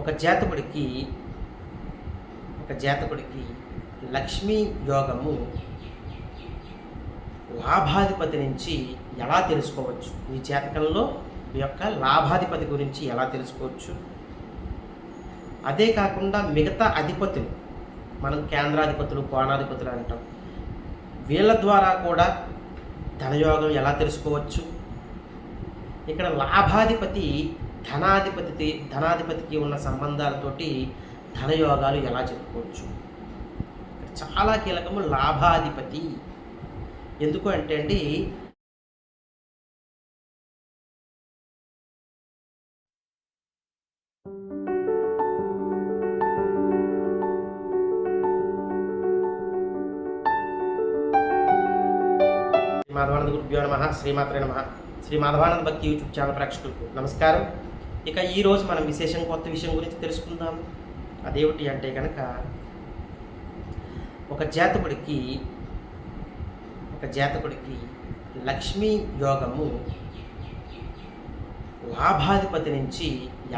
ఒక జాతకుడికి ఒక జాతకుడికి లక్ష్మీ యోగము లాభాధిపతి నుంచి ఎలా తెలుసుకోవచ్చు? మీ జాతకంలో మీ యొక్క లాభాధిపతి గురించి ఎలా తెలుసుకోవచ్చు? అదే కాకుండా మిగతా అధిపతులు మనం కేంద్రాధిపతులు కోణాధిపతులు అంటాం. వీళ్ళ ద్వారా కూడా ధనయోగం ఎలా తెలుసుకోవచ్చు? ఇక్కడ లాభాధిపతి ధనాధిపతి ధనాధిపతికి ఉన్న సంబంధాలతోటి ధనయోగాలు ఎలా చెప్పుకోవచ్చు? చాలా కీలకము లాభాధిపతి. ఎందుకు అంటే అండి శ్రీ మాధవానంద గురుభ్యో నమ శ్రీమాత్రే నమ శ్రీ మాధవానంద భక్తి యూట్యూబ్ ఛానల్ ప్రేక్షకులకు నమస్కారం. ఇక ఈరోజు మనం విశేషం కొత్త విషయం గురించి తెలుసుకుందాం. అదేమిటి అంటే కనుక ఒక జాతకుడికి ఒక జాతకుడికి లక్ష్మీ యోగము లాభాధిపతి నుంచి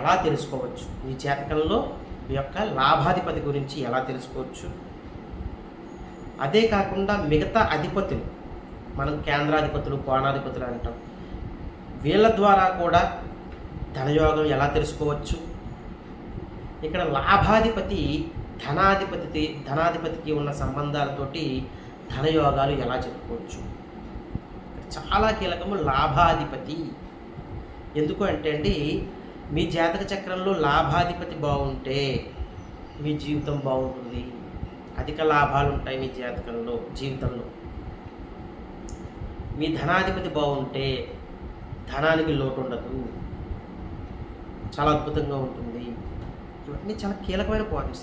ఎలా తెలుసుకోవచ్చు? ఈ జాతకంలో మీ యొక్క లాభాధిపతి గురించి ఎలా తెలుసుకోవచ్చు? అదే కాకుండా మిగతా అధిపతులు మనం కేంద్రాధిపతులు కోణాధిపతులు అంటాం. వీళ్ళ ద్వారా కూడా ధనయోగం ఎలా తెలుసుకోవచ్చు? ఇక్కడ లాభాధిపతి ధనాధిపతి ధనాధిపతికి ఉన్న సంబంధాలతోటి ధనయోగాలు ఎలా చెప్పుకోవచ్చు? చాలా కీలకము లాభాధిపతి. ఎందుకు అంటే అండి మీ జాతక చక్రంలో లాభాధిపతి బాగుంటే మీ జీవితం బాగుంటుంది. అధిక లాభాలు ఉంటాయి మీ జాతకంలో జీవితంలో. మీ ధనాధిపతి బాగుంటే ధనానికి లోటు ఉండదు చాలా అద్భుతంగా ఉంటుంది. ఇవన్నీ చాలా కీలకమైన పాయింట్స్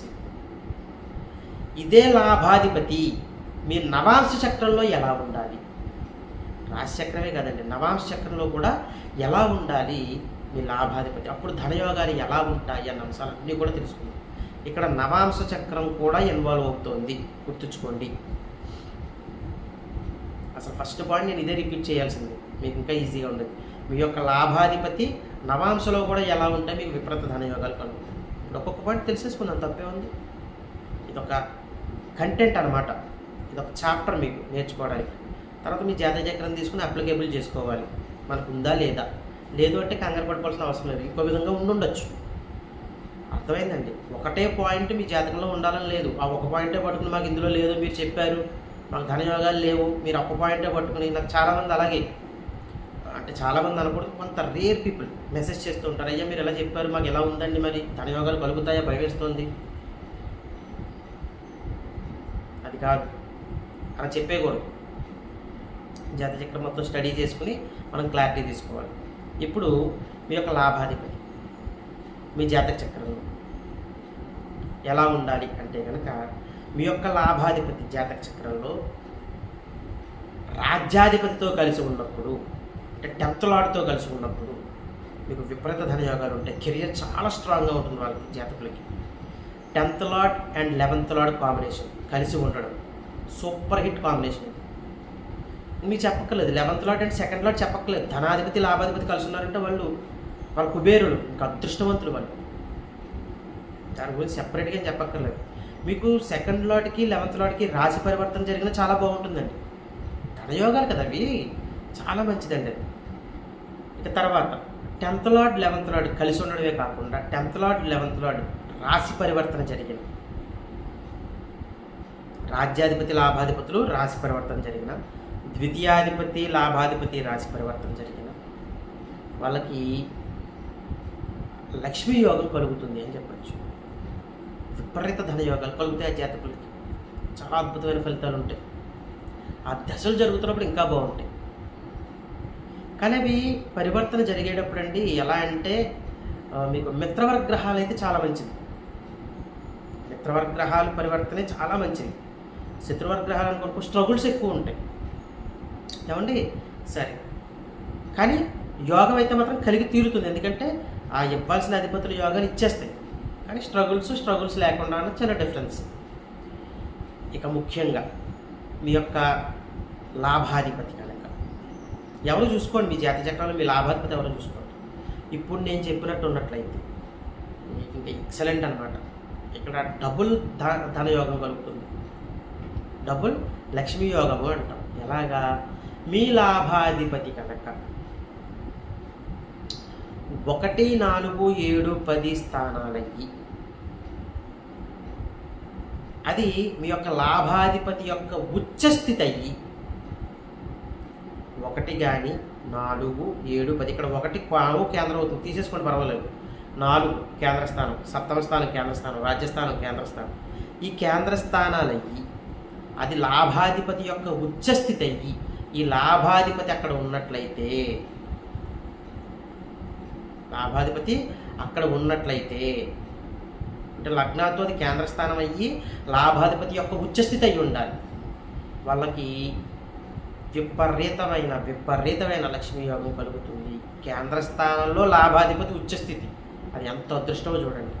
ఇదే లాభాధిపతి. మీ నవాంశ చక్రంలో ఎలా ఉండాలి? రాశి చక్రమే కదండి నవాంశ చక్రంలో కూడా ఎలా ఉండాలి? మీ లాభాధిపతి. అప్పుడు ధనయోగాలు ఎలా ఉంటాయి అన్న అంశాలన్నీ కూడా తెలుసుకుందాం. ఇక్కడ నవాంశ చక్రం కూడా ఇన్వాల్వ్ అవుతోంది. గుర్తుంచుకోండి. అసలు ఫస్ట్ పాయింట్ నేను ఇదే రిపీట్ చేయాల్సింది. మీకు ఇంకా ఈజీగా ఉండదు. మీ యొక్క లాభాధిపతి నవాంశలో కూడా ఎలా ఉంటాయి మీకు విపరీత ధనయోగాలు కలుగుతాయి. ఇప్పుడు ఒక్కొక్క పాయింట్ తెలిసేసుకున్నాను తప్పే ఉంది? ఇదొక కంటెంట్ అనమాట ఇదొక చాప్టర్ మీకు నేర్చుకోవడానికి. తర్వాత మీ జాతక చక్రం తీసుకుని అప్లికేబుల్ చేసుకోవాలి. మనకు ఉందా లేదా? లేదు అంటే కంగారు పడిపోవాల్సిన అవసరం లేదు. ఇంకో విధంగా ఉండుండొచ్చు. అర్థమైందండి? ఒకటే పాయింట్ మీ జాతకంలో ఉండాలని లేదు. ఆ ఒక పాయింటే పట్టుకుని మాకు ఇందులో లేదు మీరు చెప్పారు. మాకు ధనయోగాలు లేవు. మీరు ఒక్క పాయింటే పట్టుకుని నాకు చాలామంది అలాగే అంటే చాలామంది అనకూడదు. కొంత రేర్ పీపుల్ మెసేజ్ చేస్తూ ఉంటారు. అయ్యా మీరు ఎలా చెప్పారు? మాకు ఎలా ఉందండి మరి? ధనయోగాలు కలుగుతాయా? భయవేస్తుంది అది కాదు. అలా చెప్పేకూడదు జాత చక్రం మొత్తం స్టడీ చేసుకుని మనం క్లారిటీ తీసుకోవాలి. ఇప్పుడు మీ యొక్క లాభాధిపతి మీ జాతక చక్రంలో ఎలా ఉండాలి అంటే కనుక మీ యొక్క లాభాధిపతి జాతక చక్రంలో రాజ్యాధిపతితో కలిసి ఉన్నప్పుడు అంటే టెన్త్ లాడ్తో కలిసి ఉన్నప్పుడు మీకు విపరీత ధనయోగాలు ఉంటాయి కెరియర్ చాలా స్ట్రాంగ్గా ఉంటుంది వాళ్ళకి జాతకులకి. Tenth lord and eleventh lord combination కలిసి ఉండడం సూపర్ హిట్ కాంబినేషన్. మీరు చెప్పక్కర్లేదు eleventh lord and second lord చెప్పక్కర్లేదు. ధనాధిపతి లాభాధిపతి కలిసి ఉన్నారంటే వాళ్ళు వాళ్ళ కుబేరులు ఇంకా అదృష్టవంతులు వాళ్ళు. దాని గురించి సెపరేట్గా ఏం చెప్పక్కర్లేదు. మీకు సెకండ్ లాట్కి లెవెన్త్ లాట్కి రాశి పరివర్తన జరిగిన చాలా బాగుంటుందండి. ధనయోగాలు కదా అవి? చాలా మంచిదండి అది తర్వాత టెన్త్ లాడ్ లెవెన్త్ లాడ్ కలిసి ఉండడమే కాకుండా టెన్త్ లాడ్ లెవెన్త్ లాడ్ రాశి పరివర్తన జరిగింది. రాజ్యాధిపతి లాభాధిపతులు రాశి పరివర్తన జరిగిన ద్వితీయాధిపతి లాభాధిపతి రాశి పరివర్తన జరిగిన వాళ్ళకి లక్ష్మీ యోగం కలుగుతుంది అని చెప్పచ్చు. విపరీత ధన యోగాలు కలుగుతాయి ఆ జాతకులకి. చాలా అద్భుతమైన ఫలితాలు ఉంటాయి. ఆ దశలు జరుగుతున్నప్పుడు ఇంకా బాగుంటాయి. కానీ అవి పరివర్తన జరిగేటప్పుడు అండి ఎలా అంటే మీకు మిత్రవర్గ గ్రహాలు అయితే చాలా మంచిది మిత్రవర్గ గ్రహాలు పరివర్తనే చాలా మంచిది శత్రువర్గ గ్రహాలు స్ట్రగుల్స్ ఎక్కువ ఉంటాయి. ఏమండి? సరే. కానీ యోగం అయితే మాత్రం కలిగి తీరుతుంది. ఎందుకంటే ఆ ఇవ్వాల్సిన అధిపతులు యోగాలు ఇచ్చేస్తాయి. కానీ స్ట్రగుల్స్ స్ట్రగుల్స్ లేకుండా అన్న చిన్న డిఫరెన్స్ ఇక ముఖ్యంగా మీ యొక్క లాభాధిపతి ఎవరు చూసుకోండి మీ జాతి చక్రాలు మీ లాభాధిపతి ఎవరు చూసుకోండి. ఇప్పుడు నేను చెప్పినట్టు ఉన్నట్లయితే మీకు ఇంకా ఎక్సలెంట్ అనమాట ఇక్కడ డబుల్ ధన ధనయోగం కలుగుతుంది. డబుల్ లక్ష్మీ యోగము అంటాం. ఎలాగా? మీ లాభాధిపతి కనుక ఒకటి నాలుగు ఏడు పది స్థానాలయ్యి అది మీ యొక్క లాభాధిపతి యొక్క ఉచ్చస్థితి అయ్యి ఒకటి కానీ నాలుగు ఏడు పది ఇక్కడ ఒకటి పాము కేంద్రం అవుతుంది. తీసేసుకోండి పర్వాలేదు. నాలుగు కేంద్ర స్థానం సప్తమ స్థానం కేంద్ర స్థానం రాజ్యస్థానం కేంద్ర స్థానం. ఈ కేంద్ర స్థానాలు అయ్యి అది లాభాధిపతి యొక్క ఉచ్చస్థితి అయ్యి ఈ లాభాధిపతి అక్కడ ఉన్నట్లయితే లాభాధిపతి అక్కడ ఉన్నట్లయితే అంటే లగ్నాతో అది కేంద్రస్థానం అయ్యి లాభాధిపతి యొక్క ఉచ్చస్థితి అయి ఉండాలి. వాళ్ళకి విపరీతమైన విపరీతమైన లక్ష్మీ యోగం కలుగుతుంది. కేంద్ర స్థానంలో లాభాధిపతి ఉచ్చస్థితి అది ఎంత అదృష్టమో చూడండి.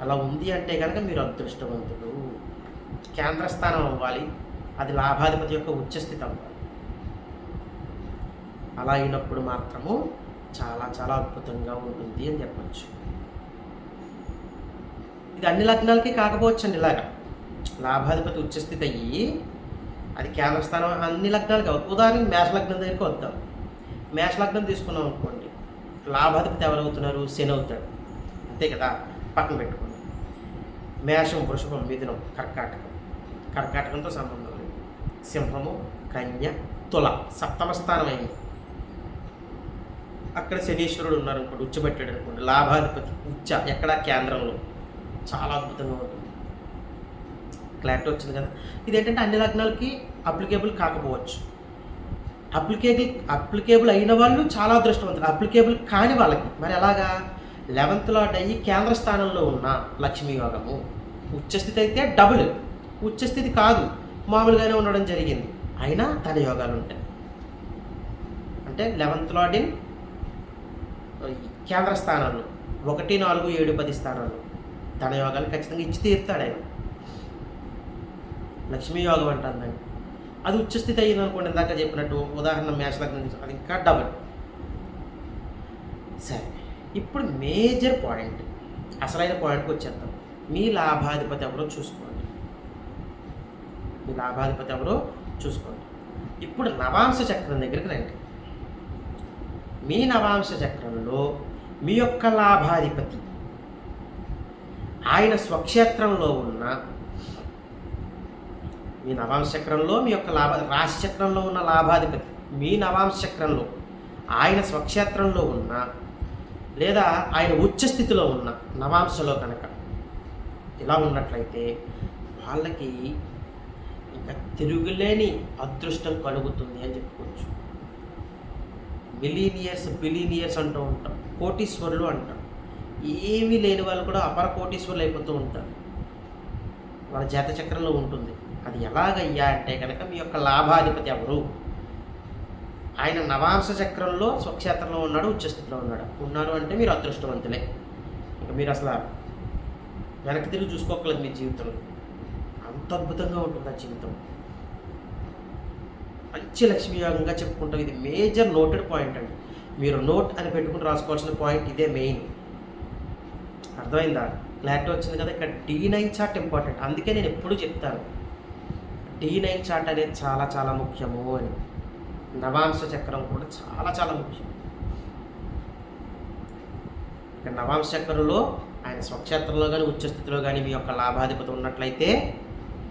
అలా ఉంది అంటే కనుక మీరు అదృష్టవంతుడు కేంద్ర స్థానం అవ్వాలి. అది లాభాధిపతి యొక్క ఉచ్చస్థితి అవ్వాలి. అలా అయినప్పుడు మాత్రము చాలా చాలా అద్భుతంగా ఉంటుంది అని చెప్పచ్చు. ఇది అన్ని లగ్నాలకి కాకపోవచ్చండి ఇలాగా. లాభాధిపతి ఉచ్చస్థితి అయ్యి అది కేంద్ర స్థానం అన్ని లగ్నాలకి అవుతుంది ఉదాహరణకి మేష లగ్నం దగ్గరికి వద్దాం. మేష లగ్నం తీసుకున్నాం అనుకోండి లాభాధిపతి ఎవరవుతున్నారు? శని అవుతాడు. అంతే కదా పక్కన పెట్టుకోండి. మేషం వృషభం మిథునం కర్కాటకం. కర్కాటకంతో సంబంధం లేదు. సింహము కన్య తుల సప్తమ స్థానం అయింది అక్కడ శనీశ్వరుడు ఉన్నారు అనుకోండి ఉచ్చబెట్టాడు అనుకోండి లాభాధిపతి ఉచ్చ ఎక్కడ కేంద్రంలో. చాలా అద్భుతంగా ఉంటుంది. క్లారిటీ వచ్చింది కదా. ఇదేంటంటే అన్ని లగ్నాలకి అప్లికేబుల్ కాకపోవచ్చు. అప్లికేబుల్ అప్లికేబుల్ అయిన వాళ్ళు చాలా అదృష్టవంతులు. అప్లికేబుల్ కాని వాళ్ళకి. మరి ఎలాగా లెవెంత్ లాట్ అయ్యి కేంద్ర స్థానంలో ఉన్న లక్ష్మీ యోగము. ఉచ్చస్థితి అయితే డబుల్ ఉచ్చస్థితి కాదు. మామూలుగానే ఉండడం జరిగింది. అయినా తన యోగాలు ఉంటాయి. అంటే లెవెంత్ లాట్ ఇన్ కేంద్ర స్థానాలు. ఒకటి నాలుగు ఏడు పది స్థానాలు తన యోగాలు ఖచ్చితంగా ఇచ్చి తీరుతాడు ఆయన. లక్ష్మీ యోగం అంటుందండి అది ఉచ్చస్థితి అయ్యింది అనుకోండి ఇందాక చెప్పినట్టు ఉదాహరణ మేషలగ్నం అది ఇంకా డబల్ సరే ఇప్పుడు మేజర్ పాయింట్ అసలైన పాయింట్కి వచ్చేద్దాం. మీ లాభాధిపతి ఎవరో చూసుకోండి. మీ లాభాధిపతి ఎవరో చూసుకోండి. ఇప్పుడు నవాంశ చక్రం దగ్గరికి రండి. మీ నవాంశ చక్రంలో మీ యొక్క లాభాధిపతి. ఆయన స్వక్షేత్రంలో ఉన్న మీ నవాంశ చక్రంలో మీ యొక్క లాభ రాశి చక్రంలో ఉన్న లాభాధిపతి మీ నవాంశ చక్రంలో ఆయన స్వక్షేత్రంలో ఉన్న లేదా ఆయన ఉచ్చస్థితిలో ఉన్న నవాంశలో కనుక ఇలా ఉన్నట్లయితే వాళ్ళకి ఇంకా తిరుగులేని అదృష్టం కలుగుతుంది అని చెప్పుకోవచ్చు. మిలీనియర్స్ బిలీనియర్స్ అంటూ ఉంటాం కోటీశ్వరులు అంటాం. ఏమీ లేని వాళ్ళు కూడా అపర కోటీశ్వరులు అయిపోతూ ఉంటారు. వాళ్ళ జాతచక్రంలో ఉంటుంది. అది ఎలాగయ్యా అంటే కనుక మీ యొక్క లాభాధిపతి ఎవరు? ఆయన నవాంశ చక్రంలో స్వక్షేత్రంలో ఉన్నాడు ఉచ్చస్థితిలో ఉన్నాడు. ఉన్నారు అంటే మీరు అదృష్టవంతులే. ఇక మీరు అసలు వెనక్కి తిరిగి చూసుకోకలేదు మీ జీవితంలో. అంత అద్భుతంగా ఉంటుంది ఆ జీవితం. మంచి లక్ష్మీయోగంగా చెప్పుకుంటాం. ఇది మేజర్ నోటెడ్ పాయింట్ అండి. మీరు నోట్ అని పెట్టుకుని రాసుకోవాల్సిన పాయింట్ ఇదే మెయిన్. అర్థమైందా? క్లారిటీ వచ్చింది కదా ఇక్కడ డీ నైన్ చార్ట్ ఇంపార్టెంట్. అందుకే నేను ఎప్పుడూ చెప్తాను. డి నైన్ చార్ట్ అనేది చాలా చాలా ముఖ్యము అని. నవాంశ చక్రం కూడా చాలా చాలా ముఖ్యం. ఇక నవాంశ చక్రంలో ఆయన స్వక్షేత్రంలో కానీ ఉచ్చస్థితిలో కానీ మీ యొక్క లాభాధిపతి ఉన్నట్లయితే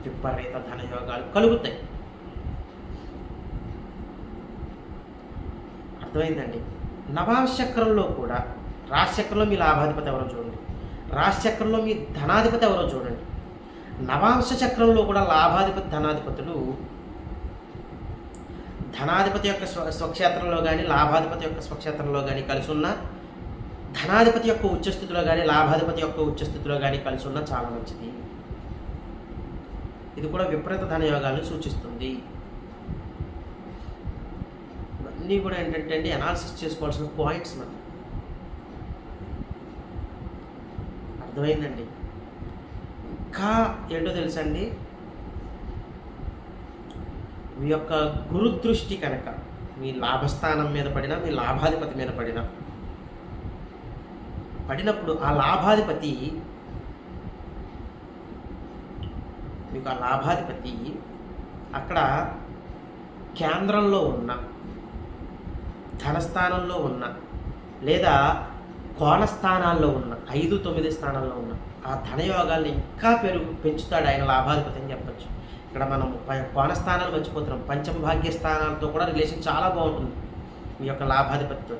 విపరీత ధనయోగాలు కలుగుతాయి. అర్థమైందండి? నవాంశ చక్రంలో కూడా రాశిచక్రంలో మీ లాభాధిపతి ఎవరో చూడండి. రాశిచక్రంలో మీ ధనాధిపతి ఎవరో చూడండి. నవాంశ చక్రంలో కూడా లాభాధిపతి ధనాధిపతులు ధనాధిపతి యొక్క స్వ స్వక్షేత్రంలో కానీ లాభాధిపతి యొక్క స్వక్షేత్రంలో కానీ కలిసి ఉన్న ధనాధిపతి యొక్క ఉచ్చస్థితిలో కానీ లాభాధిపతి యొక్క ఉచ్చస్థితిలో కానీ కలిసి ఉన్న చాలా మంచిది. ఇది కూడా విపరీత ధనయోగాలను సూచిస్తుంది. ఇవన్నీ కూడా ఏంటంటే అండి అనాలిసిస్ చేసుకోవాల్సిన పాయింట్స్ మనం అర్థమైందండి? ఇంకా ఏంటో తెలుసండి? మీ యొక్క గురుదృష్టి కనుక మీ లాభస్థానం మీద పడినా మీ లాభాధిపతి మీద పడినా పడినప్పుడు ఆ లాభాధిపతి మీకు ఆ లాభాధిపతి అక్కడ కేంద్రంలో ఉన్న ధనస్థానంలో ఉన్న లేదా కోణ స్థానాల్లో ఉన్న ఐదు తొమ్మిది స్థానాల్లో ఉన్న ఆ ధనయోగాల్ని ఇంకా పెరుగు పెంచుతాడు ఆయన లాభాధిపతి అని చెప్పచ్చు. ఇక్కడ మనం ప- కోణ స్థానాలు మర్చిపోతున్నాం. పంచమ భాగ్య స్థానాలతో కూడా రిలేషన్ చాలా బాగుంటుంది ఈ యొక్క లాభాధిపతితో.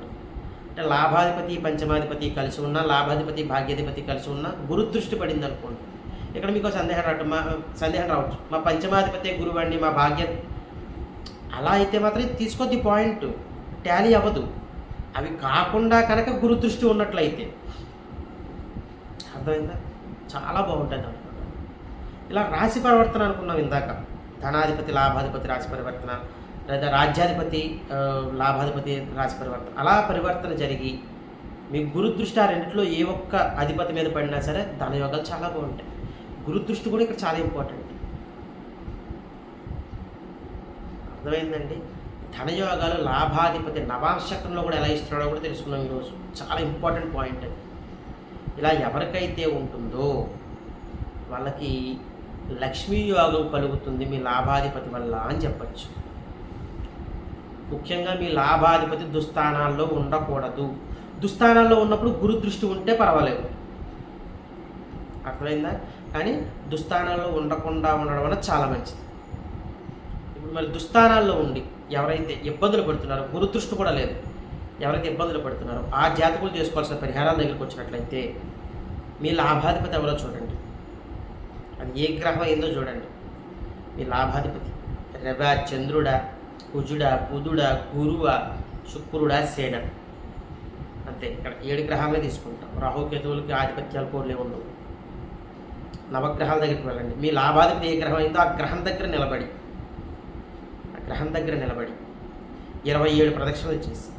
అంటే లాభాధిపతి పంచమాధిపతి కలిసి ఉన్న లాభాధిపతి భాగ్యాధిపతి కలిసి ఉన్న గురు దృష్టి పడింది అనుకోండి. ఇక్కడ మీకు సందేహం రావటం మా సందేహం రావచ్చు. మా పంచమాధిపతి గురువు అండి మా భాగ్య అలా అయితే మాత్రం తీసుకొద్ది పాయింట్. టాలీ అవ్వదు. అవి కాకుండా కనుక గురుదృష్టి ఉన్నట్లయితే. అర్థమైందా? చాలా బాగుంటుంది అనమాట ఇలా రాశి పరివర్తన అనుకున్నాం ఇందాక. ధనాధిపతి లాభాధిపతి రాశి పరివర్తన లేదా రాజ్యాధిపతి లాభాధిపతి రాశి పరివర్తన. అలా పరివర్తన జరిగి మీ గురుదృష్టి ఆ రెండిట్లో ఏ ఒక్క అధిపతి మీద పడినా సరే ధనయోగాలు చాలా బాగుంటాయి. గురుదృష్టి కూడా ఇక్కడ చాలా ఇంపార్టెంట్. అర్థమైందండి? ధనయోగాలు లాభాధిపతి నవాంశకంలో కూడా ఎలా ఇస్తున్నాడో కూడా తెలుసుకున్నాం ఈరోజు చాలా ఇంపార్టెంట్ పాయింట్ అది ఇలా ఎవరికైతే ఉంటుందో వాళ్ళకి లక్ష్మీ యోగం కలుగుతుంది మీ లాభాధిపతి వల్ల అని చెప్పచ్చు. ముఖ్యంగా మీ లాభాధిపతి దుస్థానాల్లో ఉండకూడదు. దుస్థానాల్లో ఉన్నప్పుడు గురు దృష్టి ఉంటే పర్వాలేదు. అర్థమైందా? కానీ దుస్థానాల్లో ఉండకుండా ఉండడం వల్ల చాలా మంచిది. ఇప్పుడు మరి దుస్థానాల్లో ఉండి ఎవరైతే ఇబ్బందులు పడుతున్నారో గురుదృష్టి కూడా లేదు. ఎవరైతే ఇబ్బందులు పడుతున్నారో ఆ జాతకులు చేసుకోవాల్సిన పరిహారాల దగ్గరికి వచ్చినట్లయితే మీ లాభాధిపతి ఎవరో చూడండి. అది ఏ గ్రహం అయిందో చూడండి. మీ లాభాధిపతి. రవ చంద్రుడా కుజుడా బుధుడా గురువ శుక్రుడా సేన అంతే ఇక్కడ ఏడు గ్రహాలే తీసుకుంటాం. రాహుకేతువులకి ఆధిపత్యాలు కోర్లే ఉండవు. నవగ్రహాల దగ్గరికి వెళ్ళండి. మీ లాభాధిపతి ఏ గ్రహం అయిందో ఆ గ్రహం దగ్గర నిలబడి గ్రహం దగ్గర నిలబడి ఇరవై ఏడు ప్రదక్షిణలు చేసి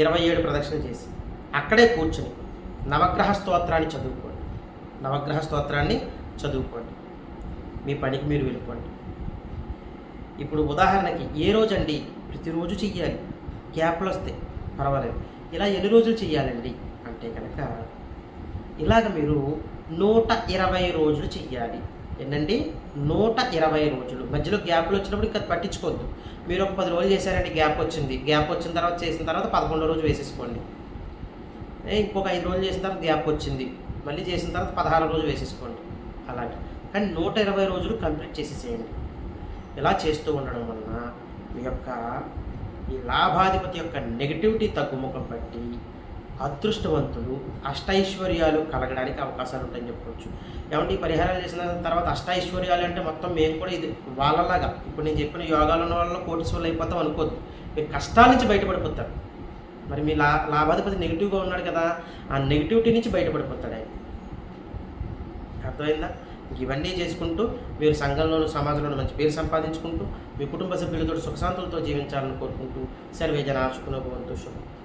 ఇరవై ఏడు ప్రదక్షిణలు చేసి అక్కడే కూర్చుని నవగ్రహ స్తోత్రాన్ని చదువుకోండి. నవగ్రహ స్తోత్రాన్ని చదువుకోండి. మీ పనికి మీరు వెళ్ళిపోండి. ఇప్పుడు ఉదాహరణకి ఏ రోజు అండి ప్రతిరోజు చెయ్యాలి. గ్యాప్లు వస్తే పర్వాలేదు. ఇలా ఎన్ని రోజులు చెయ్యాలండి? అంటే కనుక ఇలాగ మీరు నూట ఇరవై రోజులు చెయ్యాలి. ఏంటండి నూట ఇరవై రోజులు. మధ్యలో గ్యాప్లు వచ్చినప్పుడు ఇంకా పట్టించుకోవద్దు. మీరు ఒక పది రోజులు చేశారంటే గ్యాప్ వచ్చింది. గ్యాప్ వచ్చిన తర్వాత చేసిన తర్వాత పదకొండో రోజు వేసేసుకోండి. ఇంకొక ఐదు రోజులు చేసిన తర్వాత గ్యాప్ వచ్చింది. మళ్ళీ చేసిన తర్వాత పదహారు రోజు వేసేసుకోండి. అలాగే కానీ నూట ఇరవై రోజులు కంప్లీట్ చేసేసేయండి. ఇలా చేస్తూ ఉండడం వలన మీ యొక్క ఈ లాభాధిపతి యొక్క నెగిటివిటీ తగ్గుముఖం పట్టి అదృష్టవంతులు అష్టైశ్వర్యాలు కలగడానికి అవకాశాలు ఉంటాయని చెప్పుకోవచ్చు. ఏమంటే ఈ పరిహారాలు చేసిన తర్వాత అష్టైశ్వర్యాలు అంటే మొత్తం మేము కూడా ఇది వాళ్ళలాగా. ఇప్పుడు నేను చెప్పిన యోగాలు ఉన్న వాళ్ళలో కోటీశ్వర్లు అయిపోతాం అనుకోద్దు. మీరు కష్టాల నుంచి బయటపడిపోతారు. మరి మీ లా లాభాధిపతి నెగిటివ్గా ఉన్నాడు కదా ఆ నెగిటివిటీ నుంచి బయటపడిపోతాడు ఆయన. అర్థమైందా? ఇవన్నీ చేసుకుంటూ మీరు సంఘంలోను సమాజంలోను మంచి పేరు సంపాదించుకుంటూ మీ కుటుంబ సభ్యులతో సుఖశాంతులతో జీవించాలని కోరుకుంటూ సర్వే జన శుకునభవంతు శుభం.